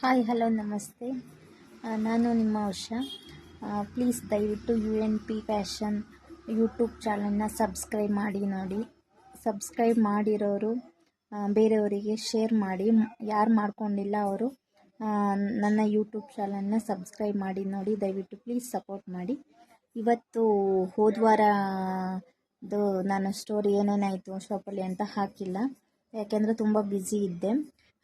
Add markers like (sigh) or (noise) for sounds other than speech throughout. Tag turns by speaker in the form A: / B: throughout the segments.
A: Hi, hello, ನಮಸ್ತೆ. ನಾನು ನಿಮ್ಮ ವರ್ಷ ಪ್ಲೀಸ್ ದಯವಿಟ್ಟು U N P fashion YouTube ಚಾನಲ್ನ ಸಬ್ಸ್ಕ್ರೈಬ್ ಮಾಡಿ ನೋಡಿ. ಸಬ್ಸ್ಕ್ರೈಬ್ ಮಾಡಿರೋರು ಬೇರೆಯವರಿಗೆ ಶೇರ್ ಮಾಡಿ. ಯಾರು ಮಾಡ್ಕೊಂಡಿಲ್ಲ ಅವರು ನನ್ನ ಯೂಟ್ಯೂಬ್ ಚಾನಲ್ನ ಸಬ್ಸ್ಕ್ರೈಬ್ ಮಾಡಿ ನೋಡಿ. ದಯವಿಟ್ಟು ಪ್ಲೀಸ್ ಸಪೋರ್ಟ್ ಮಾಡಿ. ಇವತ್ತು ಹೋದ್ವಾರದ್ದು ನಾನು ಸ್ಟೋರಿ ಏನೇನಾಯಿತು ಶಾಪಲ್ಲಿ ಅಂತ ಹಾಕಿಲ್ಲ. ಯಾಕೆಂದರೆ ತುಂಬ ಬ್ಯುಸಿ ಇದ್ದೆ.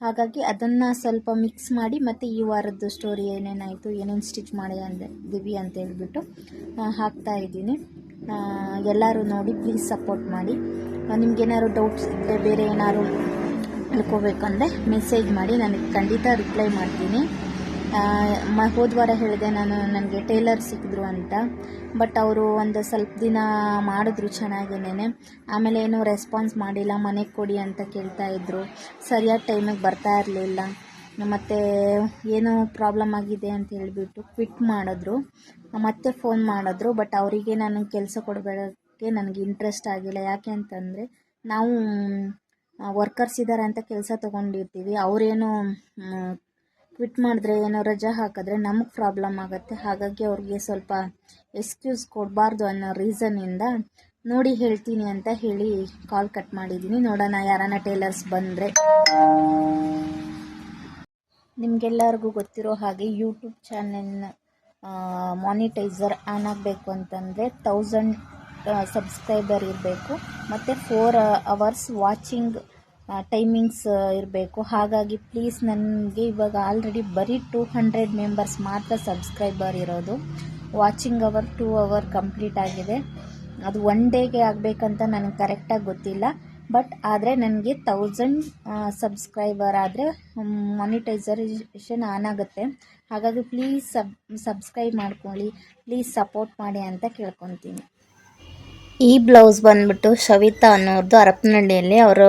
A: ಹಾಗಾಗಿ ಅದನ್ನು ಸ್ವಲ್ಪ ಮಿಕ್ಸ್ ಮಾಡಿ ಮತ್ತು ಈ ವಾರದ್ದು ಸ್ಟೋರಿ ಏನೇನಾಯಿತು, ಏನೇನು ಸ್ಟಿಚ್ ಮಾಡಿ ಅಂದಿವಿ ಅಂತ ಹೇಳ್ಬಿಟ್ಟು ಹಾಕ್ತಾ ಇದ್ದೀನಿ. ಎಲ್ಲರೂ ನೋಡಿ ಪ್ಲೀಸ್ ಸಪೋರ್ಟ್ ಮಾಡಿ. ನಿಮ್ಗೇನಾದ್ರು ಡೌಟ್ಸ್ ಇದ್ದರೆ ಬೇರೆ ಏನಾದ್ರು ತಿಳ್ಕೋಬೇಕಂದ್ರೆ ಮೆಸೇಜ್ ಮಾಡಿ, ನನಗೆ ಖಂಡಿತ ರಿಪ್ಲೈ ಮಾಡ್ತೀನಿ. ಮ, ಹೋದ ವಾರ ಹೇಳಿದೆ ನಾನು, ನನಗೆ ಟೇಲರ್ ಸಿಕ್ಕಿದ್ರು ಅಂತ. ಬಟ್ ಅವರು ಒಂದು ಸ್ವಲ್ಪ ದಿನ ಮಾಡಿದ್ರು ಚೆನ್ನಾಗೇನೆ ಆಮೇಲೆ ಏನೂ ರೆಸ್ಪಾನ್ಸ್ ಮಾಡಿಲ್ಲ, ಮನೆಗೆ ಕೊಡಿ ಅಂತ ಕೇಳ್ತಾ ಇದ್ರು. ಸರಿಯಾದ ಟೈಮಿಗೆ ಬರ್ತಾ ಇರಲಿಲ್ಲ. ಮತ್ತು ಏನು ಪ್ರಾಬ್ಲಮ್ ಆಗಿದೆ ಅಂತ ಹೇಳಿಬಿಟ್ಟು ಕ್ವಿಟ್ ಮಾಡಿದ್ರು. ಮತ್ತೆ ಫೋನ್ ಮಾಡಿದ್ರು, ಬಟ್ ಅವರಿಗೆ ನನಗೆ ಕೆಲಸ ಕೊಡಬೇಡಕ್ಕೆ ನನಗೆ ಇಂಟ್ರೆಸ್ಟ್ ಆಗಿಲ್ಲ. ಯಾಕೆ ಅಂತಂದರೆ, ನಾವು ವರ್ಕರ್ಸ್ ಇದ್ದಾರೆ ಅಂತ ಕೆಲಸ ತೊಗೊಂಡಿರ್ತೀವಿ. ಅವರೇನು ಕ್ವಿಟ್ ಮಾಡಿದ್ರೆ ಏನೋ ರಜಾ ಹಾಕಿದ್ರೆ ನಮಗೆ ಪ್ರಾಬ್ಲಮ್ ಆಗುತ್ತೆ. ಹಾಗಾಗಿ ಅವ್ರಿಗೆ ಸ್ವಲ್ಪ ಎಕ್ಸ್ಕ್ಯೂಸ್ ಕೊಡಬಾರ್ದು ಅನ್ನೋ ರೀಸನ್ನಿಂದ ನೋಡಿ ಹೇಳ್ತೀನಿ ಅಂತ ಹೇಳಿ ಕಾಲ್ ಕಟ್ ಮಾಡಿದ್ದೀನಿ ನೋಡೋಣ ಯಾರನ್ನ ಟೇಲರ್ಸ್ ಬಂದರೆ. ನಿಮಗೆಲ್ಲರಿಗೂ ಗೊತ್ತಿರೋ ಹಾಗೆ ಯೂಟ್ಯೂಬ್ ಚಾನೆಲ್ನ ಮಾನಿಟೈಸರ್ ಆನ್ ಆಗಬೇಕು ಅಂತಂದರೆ ತೌಸಂಡ್ ಸಬ್ಸ್ಕ್ರೈಬರ್ ಇರಬೇಕು. ಮತ್ತು ಫೋರ್ ಅವರ್ಸ್ ವಾಚಿಂಗ್ ಟೈಮಿಂಗ್ಸ್ ಇರಬೇಕು. ಹಾಗಾಗಿ ಪ್ಲೀಸ್ ನನಗೆ ಇವಾಗ ಆಲ್ರೆಡಿ ಬರೀ ಟೂ ಹಂಡ್ರೆಡ್ ಮೆಂಬರ್ಸ್ ಮಾತ್ರ ಸಬ್ಸ್ಕ್ರೈಬರ್ ಇರೋದು. Watching hour two hour complete ಆಗಿದೆ. ಅದು ಒನ್ ಡೇಗೆ ಆಗಬೇಕಂತ ನನಗೆ ಕರೆಕ್ಟಾಗಿ ಗೊತ್ತಿಲ್ಲ. ಬಟ್ ಆದರೆ ನನಗೆ ತೌಸಂಡ್ ಸಬ್ಸ್ಕ್ರೈಬರ್ ಆದರೆ ಮಾನಿಟೈಸರೇಷನ್ ಆನ್ ಆಗುತ್ತೆ ಹಾಗಾಗಿ ಪ್ಲೀಸ್ ಸಬ್ ಸಬ್ಸ್ಕ್ರೈಬ್ ಮಾಡ್ಕೊಳ್ಳಿ. ಪ್ಲೀಸ್ ಸಪೋರ್ಟ್ ಮಾಡಿ ಅಂತ ಕೇಳ್ಕೊತೀನಿ. ಈ ಬ್ಲೌಸ್ ಬಂದ್ಬಿಟ್ಟು ಸವಿತಾ ಅನ್ನೋರ್ದು ಹರಪನಹಳ್ಳಿಯಲ್ಲಿ ಅವರು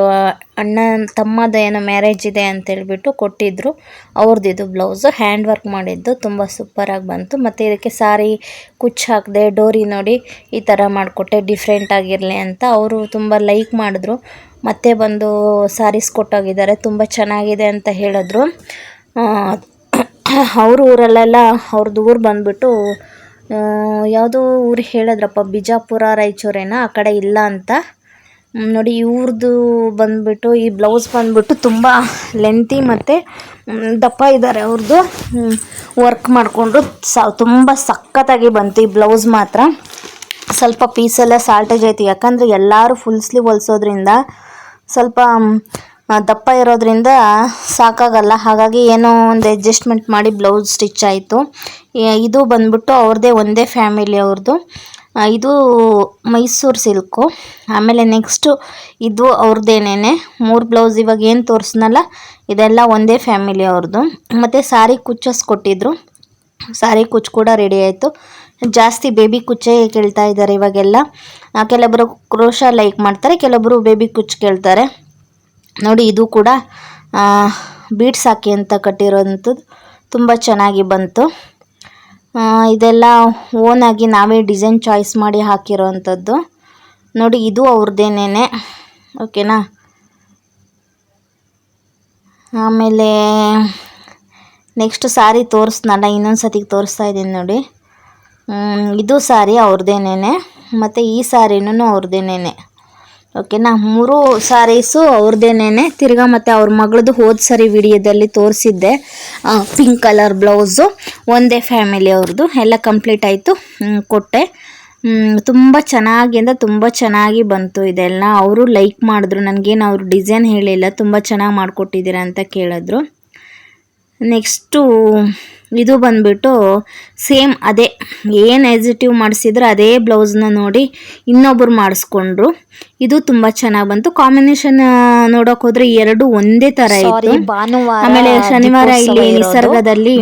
A: ಅಣ್ಣ ತಮ್ಮದ ಏನೋ ಮ್ಯಾರೇಜ್ ಇದೆ ಅಂತ ಹೇಳ್ಬಿಟ್ಟು ಕೊಟ್ಟಿದ್ರು. ಅವ್ರದ್ದು ಇದು ಬ್ಲೌಸು. ಹ್ಯಾಂಡ್ ವರ್ಕ್ ಮಾಡಿದ್ದು ತುಂಬ ಸೂಪರಾಗಿ ಬಂತು. ಮತ್ತು ಇದಕ್ಕೆ ಸಾರಿ ಕುಚ್ಚು ಹಾಕಿದೆ, ಡೋರಿ ನೋಡಿ ಈ ಥರ ಮಾಡಿಕೊಟ್ಟೆ. ಡಿಫ್ರೆಂಟ್ ಆಗಿರಲಿ ಅಂತ ಅವರು ತುಂಬ ಲೈಕ್ ಮಾಡಿದ್ರು. ಮತ್ತೆ ಬಂದು ಸಾರೀಸ್ ಕೊಟ್ಟೋಗಿದ್ದಾರೆ. ತುಂಬ ಚೆನ್ನಾಗಿದೆ ಅಂತ ಹೇಳಿದ್ರು. (coughs) ಅವ್ರ ಊರಲ್ಲೆಲ್ಲ ಅವ್ರದ್ದು ಊರು ಬಂದ್ಬಿಟ್ಟು ಯಾವುದೋ ಊರು ಹೇಳಿದ್ರಪ್ಪ, ಬಿಜಾಪುರ, ರಾಯಚೂರೇನ? ಆ ಕಡೆ ಇಲ್ಲ ಅಂತ. ನೋಡಿ ಇವ್ರದ್ದು ಬಂದ್ಬಿಟ್ಟು, ಈ ಬ್ಲೌಸ್ ಬಂದ್ಬಿಟ್ಟು ತುಂಬ ಲೆಂತಿ ಮತ್ತು ದಪ್ಪ ಇದ್ದಾರೆ ಅವ್ರದ್ದು ವರ್ಕ್ ಮಾಡಿಕೊಂಡು ಸ, ತುಂಬ ಸಖತ್ತಾಗಿ ಬಂತು ಈ ಬ್ಲೌಸ್ ಮಾತ್ರ. ಸ್ವಲ್ಪ ಪೀಸೆಲ್ಲ ಸಾಲ್ಟೇಜ್ ಐತಿ ಯಾಕಂದರೆ ಎಲ್ಲರೂ ಫುಲ್ ಸ್ಲೀವ್ ಹೊಲ್ಸೋದ್ರಿಂದ ಸ್ವಲ್ಪ ದಪ್ಪ ಇರೋದ್ರಿಂದ ಸಾಕಾಗಲ್ಲ. ಹಾಗಾಗಿ ಏನೋ ಒಂದು ಅಡ್ಜಸ್ಟ್ಮೆಂಟ್ ಮಾಡಿ ಬ್ಲೌಸ್ ಸ್ಟಿಚ್ ಆಯಿತು. ಇದು ಬಂದ್ಬಿಟ್ಟು ಅವ್ರದ್ದೇ ಒಂದೇ ಫ್ಯಾಮಿಲಿ ಅವ್ರದ್ದು. ಇದು ಮೈಸೂರು ಸಿಲ್ಕು ಆಮೇಲೆ ನೆಕ್ಸ್ಟು ಇದು ಅವ್ರದ್ದೇನೇ ಮೂರು ಬ್ಲೌಸ್ ಇವಾಗ ಏನು ತೋರಿಸ್ನಲ್ಲ, ಇದೆಲ್ಲ ಒಂದೇ ಫ್ಯಾಮಿಲಿ ಅವ್ರದ್ದು. ಮತ್ತು ಸಾರಿ ಕುಚ್ಚಸ್ ಕೊಟ್ಟಿದ್ರು. ಸಾರಿ ಕುಚ್ಚು ಕೂಡ ರೆಡಿ ಆಯಿತು. ಜಾಸ್ತಿ ಬೇಬಿ ಕುಚ್ಚೇ ಕೇಳ್ತಾ ಇದ್ದಾರೆ ಇವಾಗೆಲ್ಲ. ಕೆಲವೊಬ್ಬರು ಕ್ರೋಶ ಲೈಕ್ ಮಾಡ್ತಾರೆ ಕೆಲವೊಬ್ಬರು ಬೇಬಿ ಕುಚ್ಚು ಕೇಳ್ತಾರೆ. ನೋಡಿ ಇದು ಕೂಡ ಬೀಡ್ಸ್ ಹಾಕಿ ಅಂತ ಕಟ್ಟಿರೋಂಥದ್ದು ತುಂಬ ಚೆನ್ನಾಗಿ ಬಂತು. ಇದೆಲ್ಲ ಓನಾಗಿ ನಾವೇ ಡಿಸೈನ್ ಚಾಯ್ಸ್ ಮಾಡಿ ಹಾಕಿರೋವಂಥದ್ದು ನೋಡಿ ಇದು ಅವ್ರದ್ದೇನೇ ಓಕೆನಾ? ಆಮೇಲೆ ನೆಕ್ಸ್ಟ್ ಸಾರಿ ತೋರಿಸ್ನಲ್ಲ, ಇನ್ನೊಂದು ಸತಿಗೆ ತೋರಿಸ್ತಾ ಇದ್ದೀನಿ ನೋಡಿ. ಇದು ಸಾರಿ ಅವ್ರದ್ದೇನೇ ಮತ್ತು ಈ ಸಾರಿನೂ ಅವ್ರದ್ದೇನೇನೆ ಓಕೆನಾ ಮೂರು ಸಾರೀಸು ಅವ್ರದ್ದೇನೇ ತಿರ್ಗಾ ಮತ್ತು ಅವ್ರ ಮಗಳದು ಹೋದ ಸರಿ ವಿಡಿಯೋದಲ್ಲಿ ತೋರಿಸಿದ್ದೆ. ಪಿಂಕ್ ಕಲರ್ ಬ್ಲೌಸು, ಒಂದೇ ಫ್ಯಾಮಿಲಿ ಅವ್ರದ್ದು ಎಲ್ಲ ಕಂಪ್ಲೀಟ್ ಆಯಿತು. ಕೊಟ್ಟೆ. ತುಂಬ ಚೆನ್ನಾಗಿ ಅಂದರೆ ತುಂಬ ಚೆನ್ನಾಗಿ ಬಂತು ಇದೆಲ್ಲ. ಅವರು ಲೈಕ್ ಮಾಡಿದ್ರು. ನನಗೇನು ಅವರು ಡಿಸೈನ್ ಹೇಳಿಲ್ಲ. ತುಂಬ ಚೆನ್ನಾಗಿ ಮಾಡಿಕೊಟ್ಟಿದ್ದೀರಾ ಅಂತ ಕೇಳಿದ್ರು. ನೆಕ್ಸ್ಟು ಇದು ಬಂದ್ಬಿಟ್ಟು ಸೇಮ್ ಅದೇ ಏನು ಎಸಿಟಿವ್ ಮಾಡಿಸಿದ್ರೆ ಅದೇ ಬ್ಲೌಸ್ನ ನೋಡಿ ಇನ್ನೊಬ್ಬರು ಮಾಡಿಸ್ಕೊಂಡ್ರು. ಇದು ತುಂಬ ಚೆನ್ನಾಗಿ ಬಂತು. ಕಾಂಬಿನೇಷನ್ ನೋಡೋಕೆ ಹೋದ್ರೆ ಎರಡು ಒಂದೇ ತರ ಇತ್ತು.
B: ಭಾನುವಾರ
A: ಆಮೇಲೆ ಶನಿವಾರ ಇಲ್ಲಿ ನಿಸರ್ಗದಲ್ಲಿ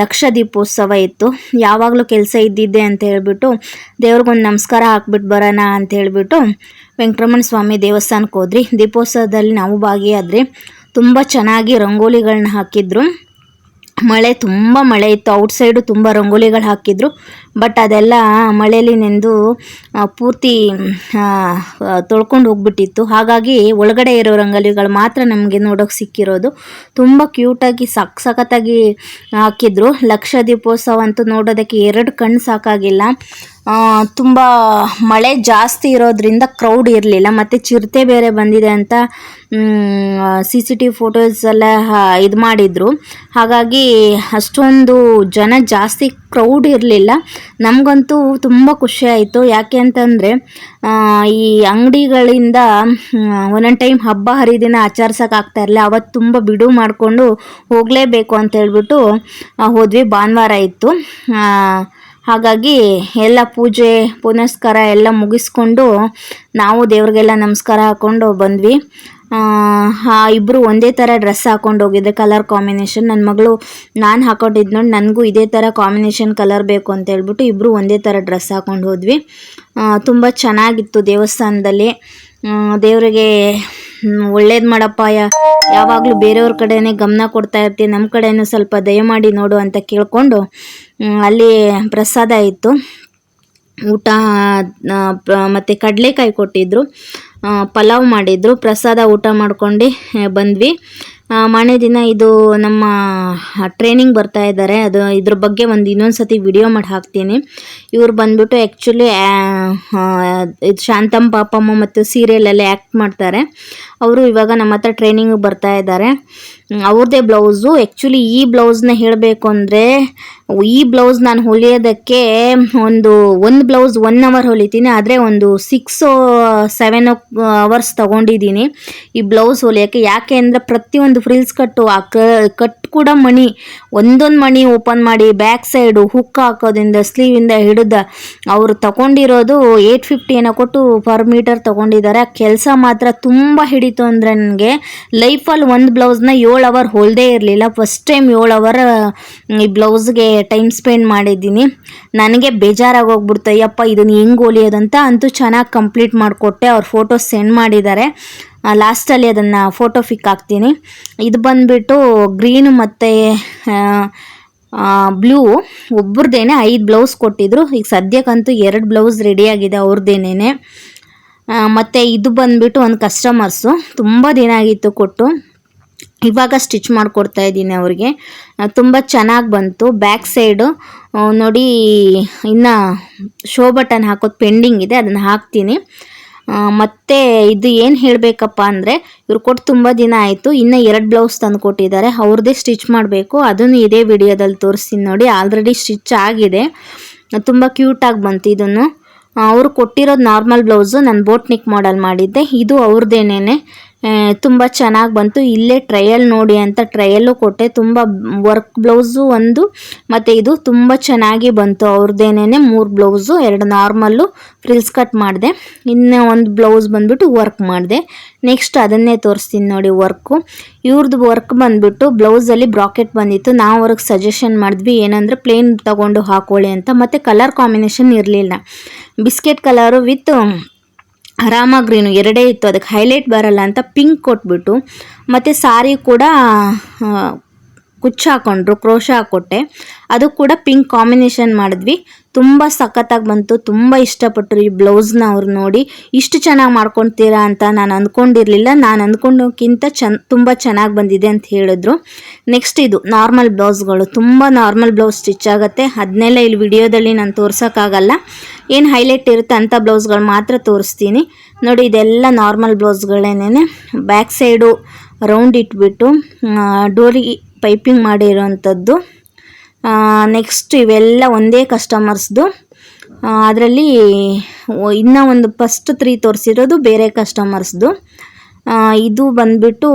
A: ಲಕ್ಷ ದೀಪೋತ್ಸವ ಇತ್ತು. ಯಾವಾಗಲೂ ಕೆಲಸ ಇದ್ದಿದ್ದೆ ಅಂತ ಹೇಳ್ಬಿಟ್ಟು ದೇವ್ರಿಗೊಂದು ನಮಸ್ಕಾರ ಹಾಕ್ಬಿಟ್ಟು ಬರೋಣ ಅಂತ ಹೇಳ್ಬಿಟ್ಟು ವೆಂಕಟರಮಣ ಸ್ವಾಮಿ ದೇವಸ್ಥಾನಕ್ಕೆ ಹೋದ್ರಿ. ದೀಪೋತ್ಸವದಲ್ಲಿ ನಾವು ಭಾಗಿಯಾದ್ರಿ ತುಂಬ ಚೆನ್ನಾಗಿ ರಂಗೋಲಿಗಳನ್ನ ಹಾಕಿದ್ರು. ಮಳೆ ತುಂಬ ಮಳೆ ಇತ್ತು. ಔಟ್ಸೈಡು ತುಂಬ ರಂಗೋಲಿಗಳು ಹಾಕಿದ್ರು. ಬಟ್ ಅದೆಲ್ಲ ಮಳೆಯಲ್ಲಿ ನೆಂದು ಪೂರ್ತಿ ತೊಳ್ಕೊಂಡು ಹೋಗ್ಬಿಟ್ಟಿತ್ತು. ಹಾಗಾಗಿ ಒಳಗಡೆ ಇರೋ ರಂಗೋಲಿಗಳು ಮಾತ್ರ ನಮಗೆ ನೋಡೋಕೆ ಸಿಕ್ಕಿರೋದು. ತುಂಬ ಕ್ಯೂಟಾಗಿ ಸಕ್ ಸಖತ್ತಾಗಿ ಹಾಕಿದ್ರು. ಲಕ್ಷ ದೀಪೋತ್ಸವ ಅಂತೂ ನೋಡೋದಕ್ಕೆ ಎರಡು ಕಣ್ಣು ಸಾಕಾಗಿಲ್ಲ. ತುಂಬ ಮಳೆ ಜಾಸ್ತಿ ಇರೋದ್ರಿಂದ ಕ್ರೌಡ್ ಇರಲಿಲ್ಲ. ಮತ್ತು ಚಿರತೆ ಬೇರೆ ಬಂದಿದೆ ಅಂತ ಸಿ ಸಿ ಟಿ ಫೋಟೋಸ್ ಎಲ್ಲ ಇದು ಮಾಡಿದರು. ಹಾಗಾಗಿ ಅಷ್ಟೊಂದು ಜನ ಜಾಸ್ತಿ ಕ್ರೌಡ್ ಇರಲಿಲ್ಲ. ನಮಗಂತೂ ತುಂಬ ಖುಷಿ ಆಯಿತು. ಯಾಕೆ ಅಂತಂದರೆ ಈ ಅಂಗಡಿಗಳಿಂದ ಒಂದೊಂದು ಟೈಮ್ ಹಬ್ಬ ಹರಿದಿನ ಆಚರಿಸೋಕ್ಕಾಗ್ತಾ ಇರಲಿಲ್ಲ ಅವತ್ತು ತುಂಬ ಬಿಡು ಮಾಡಿಕೊಂಡು ಹೋಗಲೇಬೇಕು ಅಂತ ಹೇಳ್ಬಿಟ್ಟು ಹೋದ್ವಿ. ಭಾನುವಾರ ಇತ್ತು. ಹಾಗಾಗಿ ಎಲ್ಲ ಪೂಜೆ, ಪುನಸ್ಕಾರ ಎಲ್ಲ ಮುಗಿಸ್ಕೊಂಡು ನಾವು ದೇವ್ರಿಗೆಲ್ಲ ನಮಸ್ಕಾರ ಹಾಕ್ಕೊಂಡು ಬಂದ್ವಿ. ಇಬ್ಬರು ಒಂದೇ ಥರ ಡ್ರೆಸ್ ಹಾಕೊಂಡು ಹೋಗಿದ್ದೆ ಕಲರ್ ಕಾಂಬಿನೇಷನ್ ನನ್ನ ಮಗಳು ನಾನು ಹಾಕೊಂಡಿದ್ದು ನೋಡಿ ನನಗೂ ಇದೇ ಥರ ಕಾಂಬಿನೇಷನ್ ಕಲರ್ ಬೇಕು ಅಂತ ಹೇಳ್ಬಿಟ್ಟು ಇಬ್ಬರು ಒಂದೇ ಥರ ಡ್ರೆಸ್ ಹಾಕೊಂಡು ಹೋದ್ವಿ. ತುಂಬ ಚೆನ್ನಾಗಿತ್ತು ದೇವಸ್ಥಾನದಲ್ಲಿ. ದೇವರಿಗೆ ಒಳ್ಳೇದು ಮಾಡಪ್ಪ ಯಾವಾಗಲೂ ಬೇರೆಯವ್ರ ಕಡೆನೇ ಗಮನ ಕೊಡ್ತಾ ಇರ್ತೀವಿ ನಮ್ಮ ಕಡೆನೂ ಸ್ವಲ್ಪ ದಯಮಾಡಿ ನೋಡು ಅಂತ ಕೇಳಿಕೊಂಡು ಅಲ್ಲಿ ಪ್ರಸಾದ ಇತ್ತು. ಊಟ ಮತ್ತು ಕಡಲೆಕಾಯಿ ಕೊಟ್ಟಿದ್ದರು ಆ, ಪಲಾವ್ ಮಾಡಿದ್ರು, ಪ್ರಸಾದ ಊಟ ಮಾಡ್ಕೊಂಡು ಬಂದ್ವಿ. ಮಾನೇ ದಿನ ಇದು ನಮ್ಮ ಟ್ರೈನಿಂಗ್ ಬರ್ತಾ ಇದ್ದಾರೆ ಅದು ಇದ್ರ ಬಗ್ಗೆ ಒಂದು ಇನ್ನೊಂದು ಸತಿ ವಿಡಿಯೋ ಮಾಡಿ ಹಾಕ್ತೀನಿ. ಇವ್ರು ಬಂದ್ಬಿಟ್ಟು ಆ್ಯಕ್ಚುಲಿ ಇದು ಶಾಂತಮ್ ಪಾಪಮ್ಮ ಮತ್ತು ಸೀರಿಯಲಲ್ಲಿ ಆ್ಯಕ್ಟ್ ಮಾಡ್ತಾರೆ. ಅವರು ಇವಾಗ ನಮ್ಮ ಹತ್ರ ಟ್ರೈನಿಂಗ್ ಬರ್ತಾ ಇದ್ದಾರೆ ಅವ್ರದ್ದೇ ಬ್ಲೌಸು. ಆ್ಯಕ್ಚುಲಿ ಈ ಬ್ಲೌಸ್ನ ಹೇಳಬೇಕು ಅಂದರೆ, ಈ ಬ್ಲೌಸ್ ನಾನು ಹೊಲಿಯೋದಕ್ಕೆ ಒಂದು ಒಂದು ಬ್ಲೌಸ್ ಒನ್ ಅವರ್ ಹೊಲಿತೀನಿ, ಆದರೆ ಒಂದು ಸಿಕ್ಸ್ ಸೆವೆನ್ ಅವರ್ಸ್ ತಗೊಂಡಿದ್ದೀನಿ ಈ ಬ್ಲೌಸ್ ಹೊಲಿಯೋಕ್ಕೆ. ಯಾಕೆ ಅಂದರೆ ಪ್ರತಿಯೊಂದು ಫ್ರಿಲ್ಸ್ ಕಟ್ಟು ಆ ಕಟ್ ಕೂಡ ಮಣಿ. ಒಂದೊಂದು ಮಣಿ ಓಪನ್ ಮಾಡಿ ಬ್ಯಾಕ್ ಸೈಡು ಹುಕ್ ಹಾಕೋದ್ರಿಂದ ಸ್ಲೀವಿಂದ ಹಿಡಿದ ಅವರು ತಗೊಂಡಿರೋದು ಏಯ್ಟ್ ಫಿಫ್ಟಿ ಏನೋ ಕೊಟ್ಟು ಪರ್ ಮೀಟರ್ ತಗೊಂಡಿದ್ದಾರೆ. ಕೆಲಸ ಮಾತ್ರ ತುಂಬ ಹಿಡಿತು ಅಂದರೆ ನನಗೆ ಲೈಫಲ್ಲಿ ಒಂದು ಬ್ಲೌಸ್ನ ಏಳು ಅವರ್ ಹೊಲ್ದೇ ಇರಲಿಲ್ಲ. ಫಸ್ಟ್ ಟೈಮ್ ಏಳು ಅವರ್ ಈ ಬ್ಲೌಸ್ಗೆ ಟೈಮ್ ಸ್ಪೆಂಡ್ ಮಾಡಿದ್ದೀನಿ. ನನಗೆ ಬೇಜಾರಾಗಿ ಹೋಗ್ಬಿಡ್ತು ಅಯ್ಯಪ್ಪ ಇದನ್ನು ಹೆಂಗೆ ಹೊಲಿಯೋದಂತ ಅಂತೂ ಚೆನ್ನಾಗಿ ಕಂಪ್ಲೀಟ್ ಮಾಡಿಕೊಟ್ಟೆ. ಅವ್ರು ಫೋಟೋಸ್ ಸೆಂಡ್ ಮಾಡಿದ್ದಾರೆ. ಲಾಸ್ಟಲ್ಲಿ ಅದನ್ನು ಫೋಟೋ ಫಿಕ್ ಹಾಕ್ತೀನಿ. ಇದು ಬಂದುಬಿಟ್ಟು ಗ್ರೀನು ಮತ್ತು ಬ್ಲೂ ಒಬ್ರದ್ದೇನೆ ಐದು ಬ್ಲೌಸ್ ಕೊಟ್ಟಿದ್ರು. ಈಗ ಸದ್ಯಕ್ಕಂತೂ ಎರಡು ಬ್ಲೌಸ್ ರೆಡಿಯಾಗಿದೆ ಅವ್ರದ್ದೇನೇ ಮತ್ತು ಇದು ಬಂದುಬಿಟ್ಟು ಒಂದು ಕಸ್ಟಮರ್ಸು ತುಂಬ ದಿನ ಆಗಿತ್ತು ಕೊಟ್ಟು. ಇವಾಗ ಸ್ಟಿಚ್ ಮಾಡಿಕೊಡ್ತಾ ಇದ್ದೀನಿ ಅವ್ರಿಗೆ. ತುಂಬ ಚೆನ್ನಾಗಿ ಬಂತು. ಬ್ಯಾಕ್ ಸೈಡು ನೋಡಿ, ಇನ್ನು ಶೋ ಬಟನ್ ಹಾಕೋದು ಪೆಂಡಿಂಗ್ ಇದೆ. ಅದನ್ನು ಹಾಕ್ತೀನಿ. ಮತ್ತೆ ಇದು ಏನು ಹೇಳಬೇಕಪ್ಪ ಅಂದರೆ, ಇವ್ರು ಕೊಟ್ಟು ತುಂಬ ದಿನ ಆಯಿತು, ಇನ್ನೂ ಎರಡು ಬ್ಲೌಸ್ ತಂದು ಕೊಟ್ಟಿದ್ದಾರೆ. ಅವ್ರದ್ದೇ ಸ್ಟಿಚ್ ಮಾಡಬೇಕು. ಅದನ್ನು ಇದೇ ವಿಡಿಯೋದಲ್ಲಿ ತೋರಿಸ್ತೀನಿ ನೋಡಿ. ಆಲ್ರೆಡಿ ಸ್ಟಿಚ್ ಆಗಿದೆ. ತುಂಬ ಕ್ಯೂಟಾಗಿ ಬಂತು ಇದನ್ನು. ಅವರು ಕೊಟ್ಟಿರೋದು ನಾರ್ಮಲ್ ಬ್ಲೌಸು ನಾನು ಬೋಟ್ ನೆಕ್ ಮಾಡಲ್ ಮಾಡಿದ್ದೆ. ಇದು ಅವ್ರದ್ದೇನೇನೆ ತುಂಬ ಚೆನ್ನಾಗಿ ಬಂತು. ಇಲ್ಲೇ ಟ್ರಯಲ್ ನೋಡಿ ಅಂತ ಟ್ರಯಲ್ಲು ಕೊಟ್ಟೆ. ತುಂಬ ವರ್ಕ್ ಬ್ಲೌಸು ಒಂದು, ಮತ್ತು ಇದು ತುಂಬ ಚೆನ್ನಾಗಿ ಬಂತು. ಅವ್ರದ್ದೇನೇ ಮೂರು ಬ್ಲೌಸು ಎರಡು ನಾರ್ಮಲ್ಲು ಫ್ರಿಲ್ಸ್ ಕಟ್ ಮಾಡಿದೆ. ಇನ್ನೂ ಒಂದು ಬ್ಲೌಸ್ ಬಂದ್ಬಿಟ್ಟು ವರ್ಕ್ ಮಾಡಿದೆ. ನೆಕ್ಸ್ಟ್ ಅದನ್ನೇ ತೋರಿಸ್ತೀನಿ ನೋಡಿ ವರ್ಕು ಇವ್ರದ್ದು ವರ್ಕ್ ಬಂದ್ಬಿಟ್ಟು ಬ್ಲೌಸಲ್ಲಿ ಬ್ರಾಕೆಟ್ ಬಂದಿತ್ತು. ನಾವು ಅವ್ರಿಗೆ ಸಜೆಷನ್ ಮಾಡಿದ್ವಿ, ಏನಂದರೆ ಪ್ಲೇನ್ ತಗೊಂಡು ಹಾಕೊಳ್ಳಿ ಅಂತ. ಮತ್ತು ಕಲರ್ ಕಾಂಬಿನೇಷನ್ ಇರಲಿಲ್ಲ. ಬಿಸ್ಕೆಟ್ ಕಲರು ವಿತ್ ರಾಮ ಗ್ರೀನು ಎರಡೇ ಇತ್ತು. ಅದಕ್ಕೆ ಹೈಲೈಟ್ ಬರಲ್ಲ ಅಂತ ಪಿಂಕ್ ಕೊಟ್ಬಿಟ್ಟು ಮತ್ತು ಸಾರಿ ಕೂಡ ಕುಚ್ಚು ಹಾಕೊಂಡ್ರು, ಕ್ರೋಶ ಹಾಕ್ಕೊಟ್ಟೆ ಅದು ಕೂಡ ಪಿಂಕ್ ಕಾಂಬಿನೇಷನ್ ಮಾಡಿದ್ವಿ. ತುಂಬ ಸಖತ್ತಾಗಿ ಬಂತು, ತುಂಬ ಇಷ್ಟಪಟ್ಟರು ಈ ಬ್ಲೌಸ್ನ ಅವ್ರು ನೋಡಿ. ಇಷ್ಟು ಚೆನ್ನಾಗಿ ಮಾಡ್ಕೊತೀರಾ ಅಂತ ನಾನು ಅಂದ್ಕೊಂಡಿರಲಿಲ್ಲ ನಾನು ಅಂದ್ಕೊಂಡೋಕ್ಕಿಂತ ಚೆನ್ನ ತುಂಬ ಚೆನ್ನಾಗಿ ಬಂದಿದೆ ಅಂತ ಹೇಳಿದ್ರು. ನೆಕ್ಸ್ಟ್ ಇದು ನಾರ್ಮಲ್ ಬ್ಲೌಸ್ಗಳು ತುಂಬ ನಾರ್ಮಲ್ ಬ್ಲೌಸ್ ಸ್ಟಿಚ್ ಆಗುತ್ತೆ. ಅದನ್ನೆಲ್ಲ ಇಲ್ಲಿ ವಿಡಿಯೋದಲ್ಲಿ ನಾನು ತೋರ್ಸೋಕ್ಕಾಗಲ್ಲ. ಏನು ಹೈಲೈಟ್ ಇರುತ್ತೆ ಅಂಥ ಬ್ಲೌಸ್ಗಳು ಮಾತ್ರ ತೋರಿಸ್ತೀನಿ. ನೋಡಿ, ಇದೆಲ್ಲ ನಾರ್ಮಲ್ ಬ್ಲೌಸ್ಗಳೇನೇ ಬ್ಯಾಕ್ ಸೈಡು ರೌಂಡ್ ಇಟ್ಬಿಟ್ಟು ಡೋರಿ ಪೈಪಿಂಗ್ ಮಾಡಿರೋವಂಥದ್ದು ನೆಕ್ಸ್ಟ್ ಇವೆಲ್ಲ ಒಂದೇ ಕಸ್ಟಮರ್ಸ್ದು ಅದರಲ್ಲಿ ಇನ್ನೂ ಒಂದು ಫಸ್ಟ್ ತ್ರೀ ತೋರಿಸಿರೋದು ಬೇರೆ ಕಸ್ಟಮರ್ಸ್ದು ಇದು ಬಂದ್ಬಿಟ್ಟು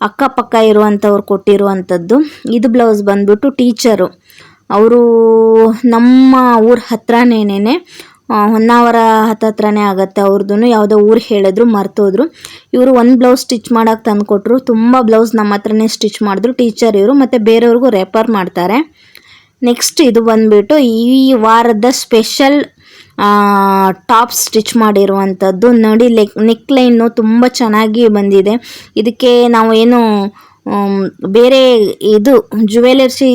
A: ಅಕ್ಕಪಕ್ಕ ಇರುವಂಥವ್ರು ಕೊಟ್ಟಿರುವಂಥದ್ದು. ಇದು ಬ್ಲೌಸ್ ಬಂದ್ಬಿಟ್ಟು ಟೀಚರು ಅವರು ನಮ್ಮ ಊರ ಹತ್ರನೇನೆ ಹೊನ್ನಾವರ ಹತ್ತತ್ರನೇ ಆಗುತ್ತೆ. ಅವ್ರದ್ದು ಯಾವುದೋ ಊರು ಹೇಳಿದ್ರು, ಮರ್ತೋದ್ರು. ಇವರು ಒಂದು ಬ್ಲೌಸ್ ಸ್ಟಿಚ್ ಮಾಡೋಕೆ ತಂದುಕೊಟ್ರು. ತುಂಬ ಬ್ಲೌಸ್ ನಮ್ಮ ಹತ್ರನೇ ಸ್ಟಿಚ್ ಮಾಡಿದ್ರು. ಟೀಚರ್ ಇವರು ಮತ್ತು ಬೇರೆಯವ್ರಿಗೂ ರೆಫರ್ ಮಾಡ್ತಾರೆ. ನೆಕ್ಸ್ಟ್ ಇದು ಬಂದುಬಿಟ್ಟು ಈ ವಾರದ ಸ್ಪೆಷಲ್ ಟಾಪ್ ಸ್ಟಿಚ್ ಮಾಡಿರುವಂಥದ್ದು ನೋಡಿ ಲೆಕ್ ನೆಕ್ ಲೈನು ತುಂಬ ಚೆನ್ನಾಗಿ ಬಂದಿದೆ. ಇದಕ್ಕೆ ನಾವು ಏನು ಬೇರೆ ಇದು ಜುವೆಲರ್ಸಿ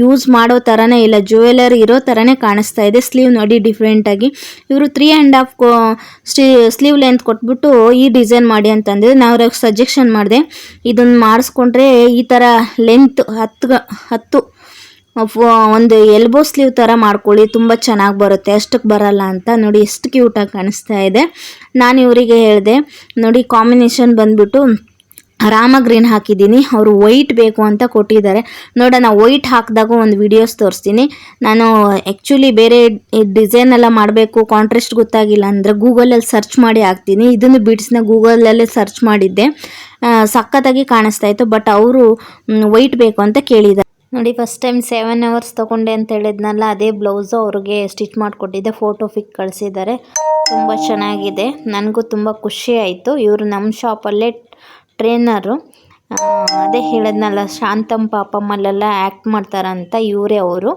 A: ಯೂಸ್ ಮಾಡೋ ಥರನೇ ಇಲ್ಲ. ಜ್ಯುವೆಲರ್ ಇರೋ ಥರನೇ ಕಾಣಿಸ್ತಾ ಇದೆ. ಸ್ಲೀವ್ ನೋಡಿ ಡಿಫ್ರೆಂಟಾಗಿ ಇವರು ತ್ರೀ ಆ್ಯಂಡ್ ಹಾಫ್ ಸ್ಟೀ ಸ್ಲೀವ್ ಲೆಂತ್ ಕೊಟ್ಬಿಟ್ಟು ಈ ಡಿಸೈನ್ ಮಾಡಿ ಅಂತಂದರೆ ನಾವು ಸಜೆಷನ್ ಮಾಡಿದೆ. ಇದನ್ನು ಮಾಡಿಸ್ಕೊಂಡ್ರೆ ಈ ಥರ ಲೆಂತ್ ಹತ್ತು ಹತ್ತು ಒಂದು ಎಲ್ಬೋ ಸ್ಲೀವ್ ಥರ ಮಾಡ್ಕೊಳ್ಳಿ. ತುಂಬ ಚೆನ್ನಾಗಿ ಬರುತ್ತೆ. ಅಷ್ಟಕ್ಕೆ ಬರಲ್ಲ ಅಂತ. ನೋಡಿ, ಎಷ್ಟು ಕ್ಯೂಟಾಗಿ ಕಾಣಿಸ್ತಾ ಇದೆ. ನಾನು ಇವರಿಗೆ ಹೇಳಿದೆ. ನೋಡಿ ಕಾಂಬಿನೇಷನ್ ಬಂದ್ಬಿಟ್ಟು ರಾಮ ಗ್ರೀನ್ ಹಾಕಿದ್ದೀನಿ. ಅವರು ವೈಟ್ ಬೇಕು ಅಂತ ಕೊಟ್ಟಿದ್ದಾರೆ. ನೋಡೋಣ ವೈಟ್ ಹಾಕಿದಾಗ ಒಂದು ವಿಡಿಯೋಸ್ ತೋರಿಸ್ತೀನಿ. ನಾನು ಆ್ಯಕ್ಚುಲಿ ಬೇರೆ ಡಿಸೈನ್ ಎಲ್ಲ ಮಾಡಬೇಕು ಕಾಂಟ್ರೆಸ್ಟ್ ಗೊತ್ತಾಗಿಲ್ಲ ಅಂದರೆ ಗೂಗಲಲ್ಲಿ ಸರ್ಚ್ ಮಾಡಿ ಹಾಕ್ತೀನಿ. ಇದನ್ನು ಬಿಡ್ಸ್ನ ಗೂಗಲಲ್ಲೇ ಸರ್ಚ್ ಮಾಡಿದ್ದೆ. ಸಖತ್ತಾಗಿ ಕಾಣಿಸ್ತಾ ಇತ್ತು ಬಟ್ ಅವರು ವೈಟ್ ಬೇಕು ಅಂತ ಕೇಳಿದ್ದಾರೆ. ನೋಡಿ ಫಸ್ಟ್ ಟೈಮ್ ಸೆವೆನ್ ಅವರ್ಸ್ ತೊಗೊಂಡೆ ಅಂತ ಹೇಳಿದ್ನಲ್ಲ, ಅದೇ ಬ್ಲೌಸು ಅವ್ರಿಗೆ ಸ್ಟಿಚ್ ಮಾಡಿಕೊಟ್ಟಿದ್ದೆ ಫೋಟೋ ಫಿಕ್ ಕಳಿಸಿದ್ದಾರೆ. ತುಂಬ ಚೆನ್ನಾಗಿದೆ. ನನಗೂ ತುಂಬ ಖುಷಿ ಆಯಿತು. ಇವರು ನಮ್ಮ ಶಾಪಲ್ಲೇ ಟ್ರೇನರು ಅದೇ ಹೇಳಿದ್ನಲ್ಲ ಶಾಂತಮ್ ಪಾಪಮ್ಮಲ್ಲೆಲ್ಲ ಆ್ಯಕ್ಟ್ ಮಾಡ್ತಾರಂತ ಇವರೇ ಅವರು.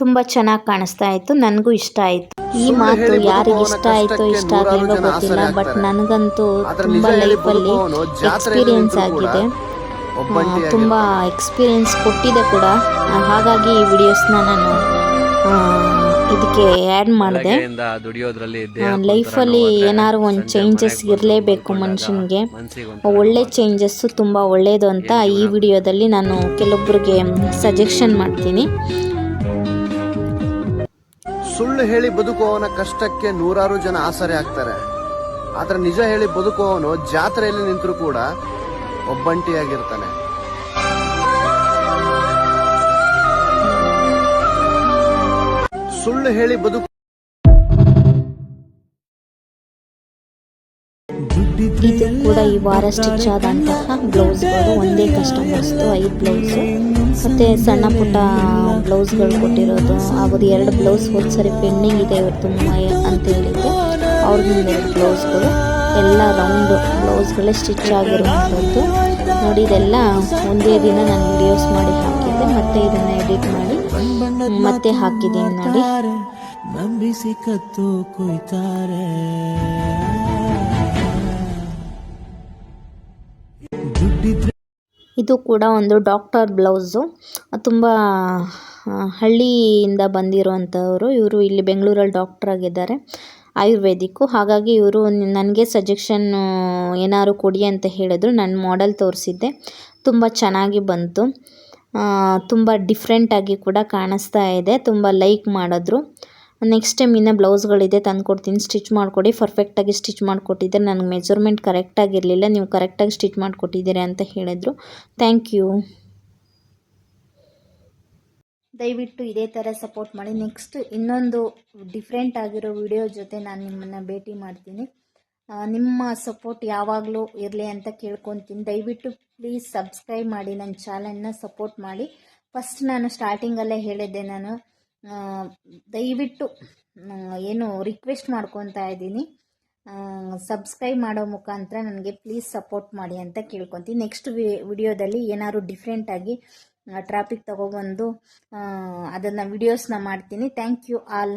A: ತುಂಬ ಚೆನ್ನಾಗಿ ಕಾಣಿಸ್ತಾ ಇತ್ತು ನನಗೂ ಇಷ್ಟ ಆಯಿತು. ಈ ಮಾತು ಯಾರಿಗೆ ಇಷ್ಟ ಆಯಿತು ಇಷ್ಟ ಆಗಲಿಲ್ಲೋ ಗೊತ್ತಿಲ್ಲ ಬಟ್ ನನಗಂತೂ ತುಂಬ ಲೈಫಲ್ಲಿ ಎಕ್ಸ್ಪೀರಿಯನ್ಸ್ ಆಗಿದೆ. ತುಂಬ ಎಕ್ಸ್ಪೀರಿಯನ್ಸ್ ಕೊಟ್ಟಿದೆ ಕೂಡ. ಹಾಗಾಗಿ ಈ ವಿಡಿಯೋಸ್ನ ನಾನು ಇದಕ್ಕೆ ಆ್ಯಡ್ ಮಾಡಿದೆ. ಲೈಫಲ್ಲಿ ಏನಾದ್ರು ಒಂದು ಚೇಂಜಸ್ ಇರಲೇಬೇಕು ಮನುಷ್ಯನಿಗೆ. ಒಳ್ಳೆ ಚೇಂಜಸ್ಸು ತುಂಬ ಒಳ್ಳೆಯದು ಅಂತ ಈ ವಿಡಿಯೋದಲ್ಲಿ ನಾನು ಕೆಲವೊಬ್ಬರಿಗೆ ಸಜೆಷನ್ ಮಾಡ್ತೀನಿ.
C: ಸುಳ್ಳು ಹೇಳಿ ಬದುಕುವವನ ಕಷ್ಟಕ್ಕೆ ನೂರಾರು ಜನ ಆಸರೆ ಆಗ್ತಾರೆ. ಆದ್ರೆ ನಿಜ ಹೇಳಿ ಬದುಕುವವನು ಜಾತ್ರೆಯಲ್ಲಿ ನಿಂತರೂ ಕೂಡ ಒಬ್ಬಂಟಿಯಾಗಿರ್ತಾನೆ. ಸುಳ್ಳು ಹೇಳಿ ಬದುಕು
A: ಇದು ಕೂಡ ಈ ವಾರ ಸ್ಟಿಚ್ ಆದಂತಹ ಬ್ಲೌಸ್ಗಳು. ಒಂದೇ ಕಸ್ಟಮರ್ಸ್ದು ಐದು ಬ್ಲೌಸ್. ಮತ್ತು ಸಣ್ಣ ಪುಟ್ಟ ಬ್ಲೌಸ್ಗಳು ಕೊಟ್ಟಿರೋದು. ಅವರು ಎರಡು ಬ್ಲೌಸ್ ಹೋದ ಸರಿ ಪೆಂಡಿಂಗ್ ಇದೆ ತುಂಬ ಅಂತ ಹೇಳಿದ್ದೆ ಅವ್ರದ್ದು ಬ್ಲೌಸ್ಗಳು. ಎಲ್ಲ ರೌಂಡು ಬ್ಲೌಸ್ಗಳೇ ಸ್ಟಿಚ್ ಆಗಿರುವಂಥದ್ದು. ನೋಡಿ, ಇದೆಲ್ಲ ಒಂದೇ ದಿನ ನಾನು ವಿಡಿಯೋಸ್ ಮಾಡಿ ಹಾಕಿದ್ದೆ. ಮತ್ತು ಇದನ್ನು ಎಡಿಟ್ ಮಾಡಿ ಮತ್ತೆ ಹಾಕಿದ್ದೀನಿ ನೋಡಿ.
D: ನಂಬಿಸಿ ಕತ್ತು ಕುಯ್ತಾರೆ.
A: ಇದು ಕೂಡ ಒಂದು ಡಾಕ್ಟರ್ ಬ್ಲೌಸು. ತುಂಬ ಹಳ್ಳಿಯಿಂದ ಬಂದಿರುವಂಥವರು. ಇವರು ಇಲ್ಲಿ ಬೆಂಗಳೂರಲ್ಲಿ ಡಾಕ್ಟರ್ ಆಗಿದ್ದಾರೆ ಆಯುರ್ವೇದಿಕ್ಕು. ಹಾಗಾಗಿ ಇವರು ನನಗೆ ಸಜೆಷನ್ ಏನಾದ್ರು ಕೊಡಿ ಅಂತ ಹೇಳಿದ್ರು. ನಾನು ಮಾಡೆಲ್ ತೋರಿಸಿದ್ದೆ. ತುಂಬ ಚೆನ್ನಾಗಿ ಬಂತು. ತುಂಬ ಡಿಫ್ರೆಂಟಾಗಿ ಕೂಡ ಕಾಣಿಸ್ತಾ ಇದೆ. ತುಂಬ ಲೈಕ್ ಮಾಡಿದ್ರು. ನೆಕ್ಸ್ಟ್ ಟೈಮ್ ಇನ್ನೂ ಬ್ಲೌಸ್ಗಳಿದೆ ತಂದುಕೊಡ್ತೀನಿ. ಸ್ಟಿಚ್ ಮಾಡಿಕೊಡಿ. ಪರ್ಫೆಕ್ಟಾಗಿ ಸ್ಟಿಚ್ ಮಾಡಿಕೊಟ್ಟಿದ್ದೆ ನನಗೆ ಮೆಜರ್ಮೆಂಟ್ ಕರೆಕ್ಟಾಗಿರಲಿಲ್ಲ ನೀವು ಕರೆಕ್ಟಾಗಿ ಸ್ಟಿಚ್ ಮಾಡಿಕೊಟ್ಟಿದ್ದೀರಿ ಅಂತ ಹೇಳಿದರು. ಥ್ಯಾಂಕ್ ಯು ದಯವಿಟ್ಟು ಇದೇ ಥರ ಸಪೋರ್ಟ್ ಮಾಡಿ. ನೆಕ್ಸ್ಟ್ ಇನ್ನೊಂದು ಡಿಫ್ರೆಂಟ್ ಆಗಿರೋ ವಿಡಿಯೋ ಜೊತೆ ನಾನು ನಿಮ್ಮನ್ನು ಭೇಟಿ ಮಾಡ್ತೀನಿ. ನಿಮ್ಮ ಸಪೋರ್ಟ್ ಯಾವಾಗಲೂ ಇರಲಿ ಅಂತ ಕೇಳ್ಕೊತೀನಿ. ದಯವಿಟ್ಟು ಪ್ಲೀಸ್ ಸಬ್ಸ್ಕ್ರೈಬ್ ಮಾಡಿ ನನ್ನ ಚಾನಲ್ನ ಸಪೋರ್ಟ್ ಮಾಡಿ. ಫಸ್ಟ್ ನಾನು ಸ್ಟಾರ್ಟಿಂಗಲ್ಲೇ ಹೇಳಿದ್ದೆ ನಾನು. ದಯವಿಟ್ಟು ಏನು ರಿಕ್ವೆಸ್ಟ್ ಮಾಡ್ಕೊತಾ ಇದ್ದೀನಿ. ಸಬ್ಸ್ಕ್ರೈಬ್ ಮಾಡೋ ಮುಖಾಂತರ ನನಗೆ ಪ್ಲೀಸ್ ಸಪೋರ್ಟ್ ಮಾಡಿ ಅಂತ ಕೇಳ್ಕೊತೀನಿ. ನೆಕ್ಸ್ಟ್ ವಿಡಿಯೋದಲ್ಲಿ ಏನಾದ್ರು ಡಿಫ್ರೆಂಟಾಗಿ ಟ್ರಾಫಿಕ್ ತಗೊಬಂದು ಅದನ್ನು ವಿಡಿಯೋಸ್ನ ಮಾಡ್ತೀನಿ. Thank you all